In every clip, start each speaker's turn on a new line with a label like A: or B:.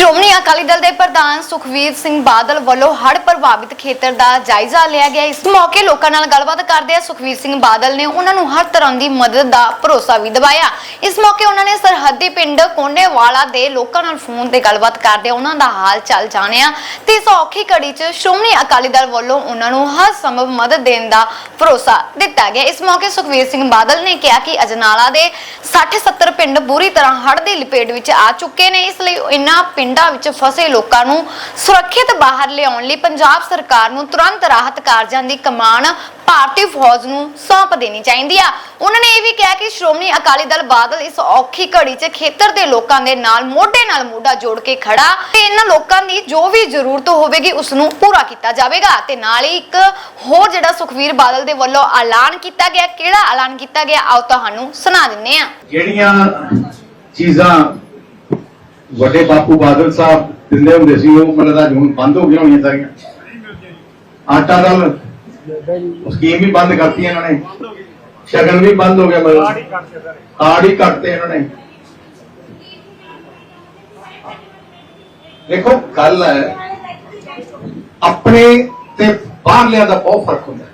A: ਸ਼੍ਰੋਮਣੀ ਅਕਾਲੀ ਦਲ ਦੇ ਪ੍ਰਧਾਨ ਸੁਖਵੀਰ ਸਿੰਘ ਬਾਦਲ ਵੱਲੋਂ ਹੜ੍ਹ ਪ੍ਰਭਾਵਿਤ ਖੇਤਰ ਦਾ ਜਾਇਜ਼ਾ ਲਿਆ ਗਿਆ। ਇਸ ਮੌਕੇ ਲੋਕਾਂ ਨਾਲ ਗੱਲਬਾਤ ਕਰਦੇ ਆ ਸੁਖਵੀਰ ਸਿੰਘ ਬਾਦਲ ਨੇ ਉਹਨਾਂ ਨੂੰ ਹਰ ਤਰ੍ਹਾਂ ਦੀ ਮਦਦ ਦਾ ਭਰੋਸਾ ਵੀ ਦਿਵਾਇਆ। ਇਸ ਮੌਕੇ ਉਹਨਾਂ ਨੇ ਸਰਹੱਦੀ ਪਿੰਡ ਕੋਨੇਵਾਲਾ ਦੇ ਲੋਕਾਂ ਨਾਲ ਫੋਨ ਤੇ ਗੱਲਬਾਤ ਕਰਦੇ ਉਹਨਾਂ ਦਾ ਹਾਲ ਚਾਲ ਜਾਣਿਆ ਤੇ ਇਸ ਔਖੀ ਘੜੀ 'ਚ ਸ਼੍ਰੋਮਣੀ ਅਕਾਲੀ ਦਲ ਵੱਲੋਂ ਉਹਨਾਂ ਨੂੰ ਹਰ ਸੰਭਵ ਮਦਦ ਦੇਣ ਦਾ ਭਰੋਸਾ ਦਿੱਤਾ ਗਿਆ। ਇਸ ਮੌਕੇ ਸੁਖਵੀਰ ਸਿੰਘ ਬਾਦਲ ਨੇ ਕਿਹਾ ਕਿ ਅਜਨਾਲਾ ਦੇ 60-70 ਪਿੰਡ ਬੁਰੀ ਤਰ੍ਹਾਂ ਹੜ੍ਹ ਦੀ ਲਪੇਟ ਵਿੱਚ ਆ ਚੁੱਕੇ ਨੇ, ਇਸ ਲਈ ਇਨ੍ਹਾਂ ਪਿੰਡਾਂ ਵਿੱਚ ਫਸੇ ਲੋਕਾਂ ਨੂੰ ਸੁਰੱਖਿਅਤ ਬਾਹਰ ਲਿਆਉਣ ਲਈ ਪੰਜਾਬ ਸਰਕਾਰ ਨੂੰ ਤੁਰੰਤ ਰਾਹਤ ਕਾਰਜਾਂ ਦੀ ਕਮਾਨ ਭਾਰਤੀ ਫੌਜ ਨੂੰ ਸੌਂਪ ਦੇਣੀ ਚਾਹੀਦੀ ਆ। ਉਹਨਾਂ ਨੇ ਇਹ ਵੀ ਕਿਹਾ ਕਿ ਸ਼੍ਰੋਮਣੀ ਅਕਾਲੀ ਦਲ ਬਾਦਲ ਇਸ ਔਖੀ ਘੜੀ 'ਚ ਖੇਤਰ ਦੇ ਲੋਕਾਂ ਦੇ ਨਾਲ ਮੋਢੇ ਨਾਲ ਮੋਢਾ ਜੋੜ ਕੇ ਖੜਾ ਤੇ ਇਹਨਾਂ ਲੋਕਾਂ ਦੀ ਜੋ ਵੀ ਜ਼ਰੂਰਤ ਹੋਵੇਗੀ ਉਸ ਨੂੰ ਪੂਰਾ ਕੀਤਾ ਜਾਵੇਗਾ ਤੇ ਨਾਲ ਹੀ ਇੱਕ ਹੋਰ ਜਿਹੜਾ ਸੁਖਵੀਰ ਬਾਦਲ ਦੇ ਵੱਲੋਂ ਐਲਾਨ ਕੀਤਾ ਗਿਆ, ਕਿਹੜਾ ਐਲਾਨ ਕੀਤਾ ਗਿਆ, ਆਓ ਤੁਹਾਨੂੰ ਸੁਣਾ ਦਿੰਨੇ ਆ।
B: ਜਿਹੜੀਆਂ ਚੀਜ਼ਾਂ ਵੱਡੇ ਬਾਪੂ ਬਾਦਲ ਸਾਹਿਬ ਦਿੰਦੇ ਹੁੰਦੇ ਸੀ, ਉਹ ਮਤਲਬ ਅੱਜ ਹੁਣ ਬੰਦ ਹੋ ਗਈਆਂ ਹੋਣੀਆਂ ਸਾਰੀਆਂ। ਆਟਾ ਦਾਲ ਸਕੀਮ ਵੀ ਬੰਦ ਕਰਤੀ ਇਹਨਾਂ ਨੇ। ਸ਼ਗਨ ਵੀ ਬੰਦ ਹੋ ਗਿਆ ਮਤਲਬ। ਕਾਰਡ ਹੀ ਕੱਟਤੇ ਇਹਨਾਂ ਨੇ। ਦੇਖੋ, ਗੱਲ ਹੈ, ਆਪਣੇ ਤੇ ਬਾਹਰਲਿਆਂ ਦਾ ਬਹੁਤ ਫ਼ਰਕ ਹੁੰਦਾ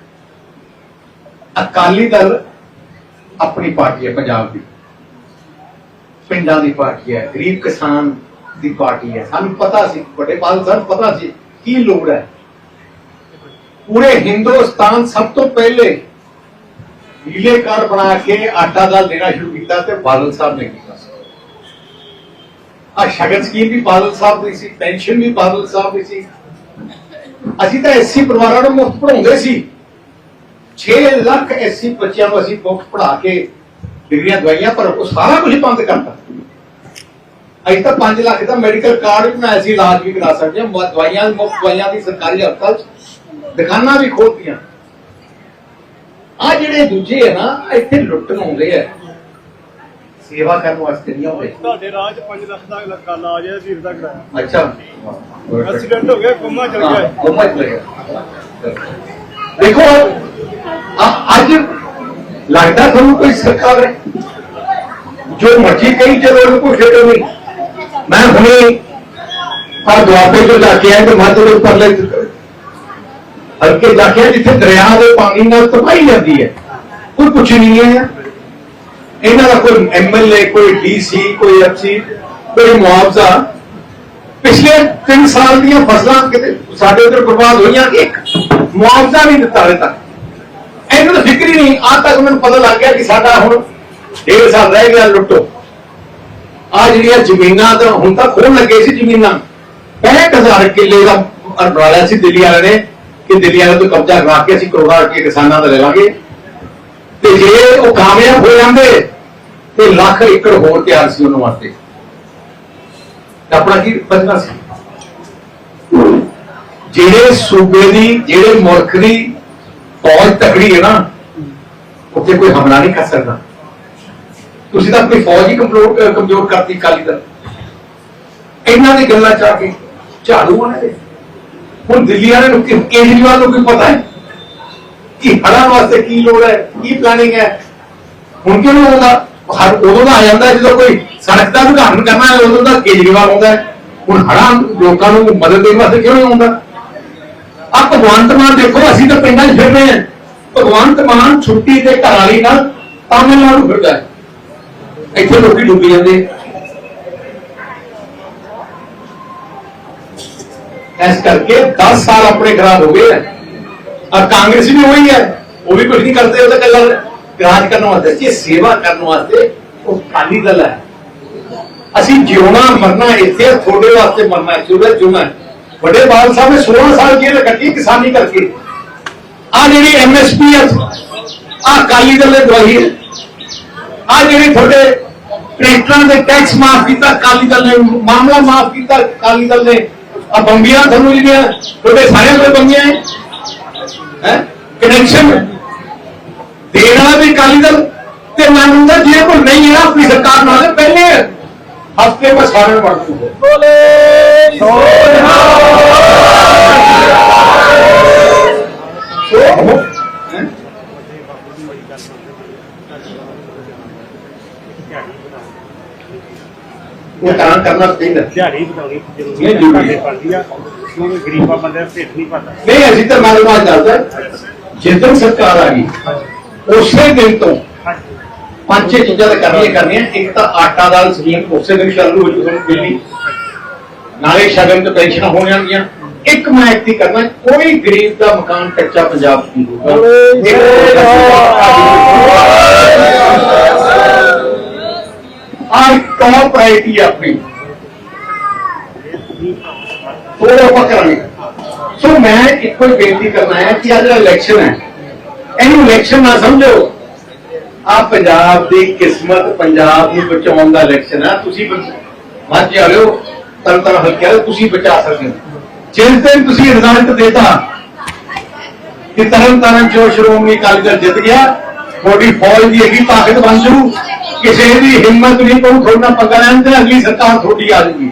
B: ਅਕਾਲੀ ਦਲ ਆਪਣੀ ਪਾਰਟੀ ਹੈ, ਪੰਜਾਬ ਦੀ। ਪਿੰਡਾਂ ਦੀ ਪਾਰਟੀ ਹੈ, ਗਰੀਬ ਕਿਸਾਨ ਦੀ ਪਾਰਟੀ ਹੈ। ਸਾਨੂੰ ਪਤਾ ਸੀ, ਵੱਡੇ ਪਾਲ ਸਾਨੂੰ ਪਤਾ ਸੀ ਕੀ ਲੋੜ ਹੈ। ਪੂਰੇ ਹਿੰਦੁਸਤਾਨ ਸਭ ਤੋਂ ਪਹਿਲੇ ਨੀਲੇ ਕਾਰਡ ਬਣਾ ਕੇ ਆਟਾ ਦਾਲ ਦੇਣਾ ਸ਼ੁਰੂ ਕੀਤਾ ਤੇ ਬਾਦਲ ਸਾਹਿਬ ਨੇ ਕੀਤਾ ਆ ਸ਼ਗਨ ਸਕੀਮ ਵੀ ਬਾਦਲ ਸਾਹਿਬ ਦੀ ਸੀ, ਪੈਨਸ਼ਨ ਵੀ ਬਾਦਲ ਸਾਹਿਬ ਦੀ ਸੀ। ਅਸੀਂ ਤਾਂ ਐਸੀ ਪਰਿਵਾਰਾਂ ਨੂੰ ਮੁਫਤ ਪੜਾਉਂਦੇ ਸੀ। 6 ਲੱਖ ਐਸੀ ਬੱਚਿਆਂ ਨੂੰ ਅਸੀਂ ਮੁਫਤ ਪੜਾ ਕੇ ਡਿਗਰੀਆਂ ਦਵਾਈਆਂ ਪਰ ਉਹ ਸਾਰਾ ਕੁਝ ਬੰਦ ਕਰਤਾ। ਅਸੀਂ ਤਾਂ 5 ਲੱਖ ਦਾ ਮੈਡੀਕਲ ਕਾਰਡ ਵੀ ਬਣਾਇਆ ਸੀ ਇਲਾਜ ਵੀ ਕਰਾ ਸਕਦੇ ਹਾਂ। ਦਵਾਈਆਂ ਮੁਫਤ ਦਵਾਈਆਂ ਦੀ ਸਰਕਾਰੀ ਹਸਪਤਾਲ ਦੁਕਾਨਾਂ ਵੀ ਖੋਲਤੀਆਂ ਆ ਜਿਹੜੇ ਦੂਜੇ ਆ ਨਾ ਇੱਥੇ ਲੁੱਟਣ ਆਉਂਦੇ ਆ। ਸੇਵਾ ਕਰਨ ਵਾਸਤੇ ਨਹੀਂ ਆਉਂਦੇ।
C: ਤੁਹਾਡੇ ਰਾਜ 5 ਲੱਖ ਦਾ ਲੱਗਾ ਇਲਾਜ ਹੈ ਵੀਰ ਦਾ ਕਰਾਇਆ।
B: ਅੱਛਾ।
C: ਐਕਸੀਡੈਂਟ ਹੋ ਗਿਆ ਗੁੰਮਾ ਚਲ ਗਿਆ।
B: ਉਹ ਮਤ ਲਗਾ ਦੇਖੋ ਅੱਜ ਲੱਗਦਾ ਤੁਹਾਨੂੰ ਕੋਈ ਸਰਕਾਰ ਹੈ ਜੋ ਮਰਜ਼ੀ ਕਹੀ ਚਲੋ, ਉਹਨੂੰ ਕੋਈ ਫਿਕਰ ਨਹੀਂ? ਮੈਂ ਹੁਣੇ ਆ ਦੁਆਬੇ ਤੋਂ ਜਾ ਕੇ ਆਇਆ ਤੇ ਮੱਧ ਦੇ ਉੱਪਰਲੇ ਹਲਕੇ ਜਾ ਕੇ ਜਿੱਥੇ ਦਰਿਆ ਦੇ ਪਾਣੀ ਨਾਲ ਤਬਾਹੀ ਜਾਂਦੀ ਹੈ। ਕੋਈ ਕੁਝ ਨਹੀਂ ਹੈ ਇਹਨਾਂ ਦਾ ਕੋਈ ਐਮਐਲਏ ਕੋਈ ਡੀਸੀ ਕੋਈ ਐਫਸੀ ਕੋਈ ਮੁਆਵਜ਼ਾ। ਪਿਛਲੇ 3 ਸਾਲ ਦੀਆਂ ਫਸਲਾਂ ਕਿਤੇ ਸਾਡੇ ਉਧਰ ਬਰਬਾਦ ਹੋਈਆਂ, ਇੱਕ ਮੁਆਵਜ਼ਾ ਨਹੀਂ ਦਿੱਤਾ ਹਲੇ ਤੱਕ। ਇਹਨਾਂ ਨੂੰ ਫਿਕਰ ਹੀ ਨਹੀਂ ਆਜ ਤੱਕ ਮੈਨੂੰ ਪਤਾ ਲੱਗ ਗਿਆ ਕਿ ਸਾਡਾ ਹੁਣ ਡੇਢ ਸਾਲ ਰਹਿ ਗਿਆ ਲੁੱਟੋ। ਆ ਜਿਹੜੀਆਂ ਜ਼ਮੀਨਾਂ ਤਾਂ ਹੁਣ ਤਾਂ ਖੋਣ ਲੱਗੇ ਸੀ ਜ਼ਮੀਨਾਂ। 65000 ਕਿੱਲੇ ਦਾ ਅਰਬਰਾਲਿਆ ਸੀ ਦਿੱਲੀ ਵਾਲਿਆਂ ਨੇ, ਕਿ ਦਿੱਲੀ ਵਾਲਿਆਂ ਤੋਂ ਕਬਜ਼ਾ ਕਰਾ ਕੇ ਅਸੀਂ ਕਰੋੜਾਂ ਰੁਪਏ ਕਿਸਾਨਾਂ ਦਾ ਲੈ ਲਾਂਗੇ। ਤੇ ਜੇ ਉਹ ਕਾਮਯਾਬ ਹੋ ਜਾਂਦੇ, ਤੇ ਲੱਖ ਏਕੜ ਹੋਰ ਤਿਆਰ ਸੀ ਉਹਨਾਂ ਵਾਸਤੇ। ਆਪਣਾ ਕੀ ਬਚਣਾ ਸੀ? ਜਿਹੜੇ ਸੂਬੇ ਦੀ, ਜਿਹੜੇ ਮੁਲਕ ਦੀ ਫੌਜ ਤਕੜੀ ਹੈ ਨਾ, ਉੱਥੇ ਕੋਈ ਹਮਲਾ ਨਹੀਂ ਕਰ ਸਕਦਾ। ਤੁਸੀਂ ਤਾਂ ਆਪਣੀ ਫੌਜ ਹੀ ਕਮਜ਼ੋਰ ਕਮਜ਼ੋਰ ਕਰਤੀ ਕਾਲੀ ਦਲ। ਇਹਨਾਂ ਦੀ ਗੱਲਾਂ ਚ ਆ ਕੇ ਝਾੜੂ ਉਹਨਾਂ ਦੇ ਹੁਣ ਦਿੱਲੀ ਵਾਲੇ ਨੂੰ ਕੇਜਰੀਵਾਲ ਨੂੰ ਕੋਈ ਪਤਾ ਹੈ? ਕਿ ਹੜਾਂ ਵਾਸਤੇ ਕੀ ਲੋੜ ਹੈ? ਕੀ ਪਲਾਨਿੰਗ ਹੈ? ਹੁਣ ਕਿਉਂ ਆਉਂਦਾ ਹਰ ਉਦੋਂ ਦਾ ਆ ਜਾਂਦਾ ਜਦੋਂ ਕੋਈ ਸੜਕ ਦਾ ਉਦਘਾਟਨ ਕਰਨਾ ਹੈ, ਉਦੋਂ ਦਾ ਕੇਜਰੀਵਾਲ ਆਉਂਦਾ ਹੁਣ ਹੜਾਂ ਲੋਕਾਂ ਨੂੰ ਮਦਦ ਦੇਣ ਵਾਸਤੇ ਕਿਉਂ ਨਹੀਂ ਆਉਂਦਾ? ਆ ਭਗਵੰਤ ਮਾਨ ਦੇਖੋ, ਅਸੀਂ ਤਾਂ ਪਿੰਡਾਂ 'ਚ ਫਿਰ ਰਹੇ ਹਾਂ। ਭਗਵੰਤ ਮਾਨ ਛੁੱਟੀ ਤੇ ਘਰ ਵਾਲੀ ਨਾਲ ਤਾਮਿਲਨਾਡੂ ਫਿਰਦਾ ਹੈ। ਇੱਥੇ ਲੋਕੀ ਡੁੱਬੀ ਜਾਂਦੇ ਇਸ ਕਰਕੇ 10 ਸਾਲ ਆਪਣੇ ਖਰਾਬ ਹੋ ਗਏ ਆ। ਕਾਂਗਰਸ ਵੀ ਉਹੀ ਹੈ। ਉਹ ਵੀ ਕੁਝ ਨਹੀਂ ਕਰਦੇ, ਉਹ ਤਾਂ ਕੱਲਾ ਰਾਜ ਕਰਨ ਵਾਸਤੇ ਜੇ ਸੇਵਾ ਕਰਨ ਵਾਸਤੇ ਉਹ ਕਾਲੀ ਦਲ ਹੈ। ਅਸੀਂ ਜਿਉਣਾ, ਮਰਨਾ ਇੱਥੇ ਤੁਹਾਡੇ ਵਾਸਤੇ ਮਰਨਾ ਹੈ ਸੂਰਜ ਜੁਨਾ ਵੱਡੇ ਬਾਲ ਸਾਹਿਬ ਨੇ 16 ਸਾਲ ਜੇਲ੍ਹ ਕੱਟੀ ਕਿਸਾਨੀ ਕਰਕੇ। ਆ ਜਿਹੜੀ ਐਮਐਸਪੀ ਆ ਆ ਕਾਲੀ ਦਲ ਨੇ ਦਵਾਈ ਹੈ ਆ ਜਿਹੜੇ ਤੁਹਾਡੇ ਟਰੈਕਟਰਾਂ ਦੇ ਟੈਕਸ ਮਾਫ ਕੀਤਾ ਕਾਲੀ ਦਲ ਨੇ ਮਾਮਲਾ ਮਾਫ ਕੀਤਾ ਕਾਲੀ ਦਲ ਨੇ। ਆ ਬੰਬੀਆਂ ਤੁਹਾਨੂੰ ਜਿਹੜੀਆਂ ਤੁਹਾਡੇ ਸਾਰਿਆਂ ਕੋਲ ਬੰਬੀਆਂ ਹੈ ਹੈ? ਕਨੈਕਸ਼ਨ ਦੇਣਾ ਵੀ ਕਾਲੀ ਦਲ ਤੇ ਮੈਨੂੰ ਤਾਂ ਜੇ ਕੋਈ ਨਹੀਂ ਹੈ ਆਪਣੀ ਸਰਕਾਰ ਨਾਲ ਪਹਿਲੇ ਹਫ਼ਤੇ ਵਿੱਚ ਸਾਰੇ ਨੂੰ ਵੜ
C: ਬੋਲੇ!
B: ਕਰਨਾ ਚਾਹੀਦਾ।
C: ਦਿਹਾੜੀ ਬਤਾਉਣੀ ਜ਼ਰੂਰੀ
B: ਇਹ
C: ਹੈ
B: ਜ਼ਰੂਰੀ
C: ਸਾਡੇ
B: ਹੈ।
C: ਬਣਦੀ ਆ ਕਿਉਂਕਿ ਗਰੀਬਾਂ ਬੰਦੇ ਦਾ ਢਿੱਡ ਨਹੀਂ ਭਰਦਾ
B: ਨਹੀਂ ਅਸੀਂ ਤਾਂ ਮੈਨੂੰ ਬਾਤ ਦੱਸਦਾ ਜਿਸ ਦਿਨ ਸਰਕਾਰ ਆ ਗਈ ਉਸੇ ਦਿਨ ਤੋਂ
C: ਹਾਂਜੀ।
B: ਪੰਜ ਛੇ ਚੀਜ਼ਾਂ ਤਾਂ ਕਰਨੀਆਂ ਹੀ ਕਰਨੀਆਂ। ਇੱਕ ਤਾਂ ਆਟਾ ਦਾਲ ਸਕੀਮ ਉਸੇ ਦਿਨ ਚਾਲੂ ਹੋ ਜੂ ਤੁਹਾਨੂੰ ਦਿੱਲੀ ਨਾਲੇ ਸ਼ਗਨ ਤੇ ਪੈਨਸ਼ਨ ਹੋ ਜਾਣਗੀਆਂ। ਇੱਕ ਮੈਂ ਇੱਕ ਹੀ ਕਰਨਾ ਕੋਈ ਗਰੀਬ ਦਾ ਮਕਾਨ ਕੱਚਾ ਪੰਜਾਬ 'ਚ ਨਹੀਂ ਹੋਊਗਾ। ਆ ਟੌਪ ਪ੍ਰਾਇਰਟੀ ਆਪਣੀ। ਉਹ ਆਪਾਂ ਕਰਾਂਗੇ। ਸੋ ਮੈਂ ਇੱਕੋ ਹੀ ਬੇਨਤੀ ਕਰਨਾ ਹੈ ਕਿ ਆ ਜਿਹੜਾ ਇਲੈਕਸ਼ਨ ਹੈ। ਇਹਨੂੰ ਇਲੈਕਸ਼ਨ ਨਾ ਸਮਝੋ। ਆ ਪੰਜਾਬ ਦੀ ਕਿਸਮਤ, ਪੰਜਾਬ ਨੂੰ ਬਚਾਉਣ ਦਾ ਇਲੈਕਸ਼ਨ ਹੈ ਤੁਸੀਂ ਮੱਝ ਜਾਓ ਤਨ ਤਨ ਹਲਕੇ ਵਾਲੇ, ਤੁਸੀਂ ਬਚਾ ਸਕਦੇ ਹੋ। ਜਿਸ ਦਿਨ ਤੁਸੀਂ ਰਿਜ਼ਲਟ ਦੇਤਾ, ਕਿ ਤਰਨ ਤਾਰਨ ਜੋ ਸ਼੍ਰੋਮਣੀ ਅਕਾਲੀ ਦਲ ਜਿੱਤ ਗਿਆ, ਤੁਹਾਡੀ ਫੌਜ ਦੀ ਹੈਗੀ ਤਾਕਤ ਬਣ ਜੂ ਕਿਸੇ ਦੀ ਹਿੰਮਤ ਨਹੀਂ ਪਊ, ਤੁਹਾਡਾ ਪੰਗਾ ਲੈਣ ਤੇ ਅਗਲੀ ਸਰਕਾਰ ਤੁਹਾਡੀ ਆ ਜੂਗੀ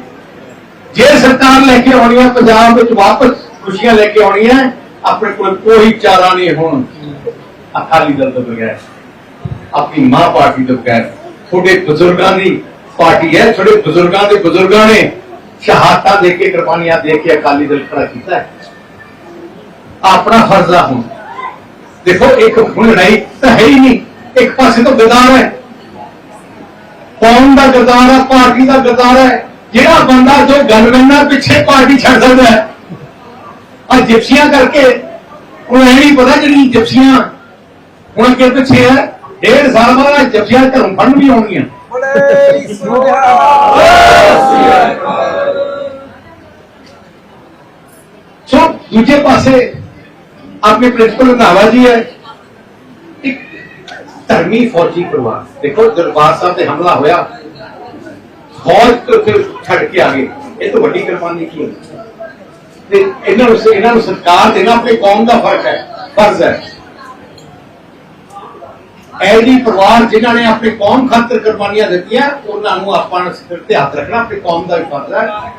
B: ਜੇ ਸਰਕਾਰ ਲੈ ਕੇ ਆਉਣੀ ਹੈ ਪੰਜਾਬ ਵਿੱਚ ਵਾਪਸ ਖੁਸ਼ੀਆਂ ਲੈ ਕੇ ਆਉਣੀਆਂ ਆਪਣੇ ਕੋਲ ਕੋਈ ਚਾਰਾ ਨਹੀਂ ਹੁਣ। ਅਕਾਲੀ ਦਲ ਤੋਂ ਬਗੈਰ। ਆਪਣੀ ਮਾਂ ਪਾਰਟੀ ਤੋਂ ਬਗੈਰ। ਤੁਹਾਡੇ ਬਜ਼ੁਰਗਾਂ ਦੀ ਪਾਰਟੀ ਹੈ, ਤੁਹਾਡੇ ਬਜ਼ੁਰਗਾਂ ਦੇ ਬਜ਼ੁਰਗਾਂ ਨੇ ਸ਼ਹਾਦਤਾਂ ਦੇ ਕੇ ਕੁਰਬਾਨੀਆਂ ਦੇ ਕੇ ਅਕਾਲੀ ਦਲ ਖੜਾ ਕੀਤਾ ਹੈ। ਆਪਣਾ ਫਰਜ਼ ਆ ਹੁਣ। ਦੇਖੋ, ਇੱਕ ਹੁਣ ਲੜਾਈ ਤਾਂ ਹੈ ਹੀ ਨਹੀਂ। ਇੱਕ ਪਾਸੇ ਤੋਂ ਗਦਾਰ ਹੈ। ਕੌਮ ਦਾ ਗਦਾਰ ਹੈ ਪਾਰਟੀ ਦਾ ਗਦਾਰ ਹੈ। ਜਿਹੜਾ ਬੰਦਾ ਜੋ ਗਨਮੈਨਾਂ ਪਿੱਛੇ ਪਾਰਟੀ ਛੱਡ ਸਕਦਾ ਹੈ ਆ ਜਿਪਸੀਆਂ ਕਰਕੇ ਹੁਣ ਇਹ ਨਹੀਂ ਪਤਾ ਜਿਹੜੀ ਜਿਪਸੀਆਂ ਹੁਣ ਅੱਗੇ ਪਿੱਛੇ ਹੈ ਡੇਢ ਸਾਲ ਬਾਅਦ ਜਿਪਸੀਆਂ ਘਰੋਂ ਫੜਨ ਵੀ ਆਉਣਗੀਆਂ। ਸੋ ਦੂਜੇ ਪਾਸੇ ਆਪਣੇ ਪ੍ਰਿੰਸੀਪਲ ਰੰਧਾਵਾ ਜੀ ਹੈ ਇੱਕ ਧਰਮੀ ਫੌਜੀ ਪਰਿਵਾਰ। ਦੇਖੋ ਦਰਬਾਰ ਸਾਹਿਬ ਤੇ ਹਮਲਾ ਹੋਇਆ। ਫੌਜ ਤੋਂ ਫਿਰ ਛੱਡ ਕੇ ਆ ਗਏ। ਇਹ ਤੋਂ ਵੱਡੀ ਕੁਰਬਾਨੀ ਕੀ ਹੈ ਤੇ ਇਹਨਾਂ ਨੂੰ ਇਹਨਾਂ ਨੂੰ ਸਰਕਾਰ ਦੇਣਾ ਆਪਣੀ ਕੌਮ ਦਾ ਫ਼ਰਕ ਹੈ, ਫਰਜ਼ ਹੈ। ਐਡੀ ਪਰਿਵਾਰ ਜਿਨ੍ਹਾਂ ਨੇ ਆਪਣੀ ਕੌਮ ਖਾਤਰ ਕੁਰਬਾਨੀਆਂ ਦਿੱਤੀਆਂ, ਉਹਨਾਂ ਨੂੰ ਆਪਾਂ ਸਿਰ ਤੇ ਹੱਥ ਰੱਖਣਾ, ਆਪਣੀ ਕੌਮ ਦਾ ਵੀ ਫਰਜ਼ ਹੈ।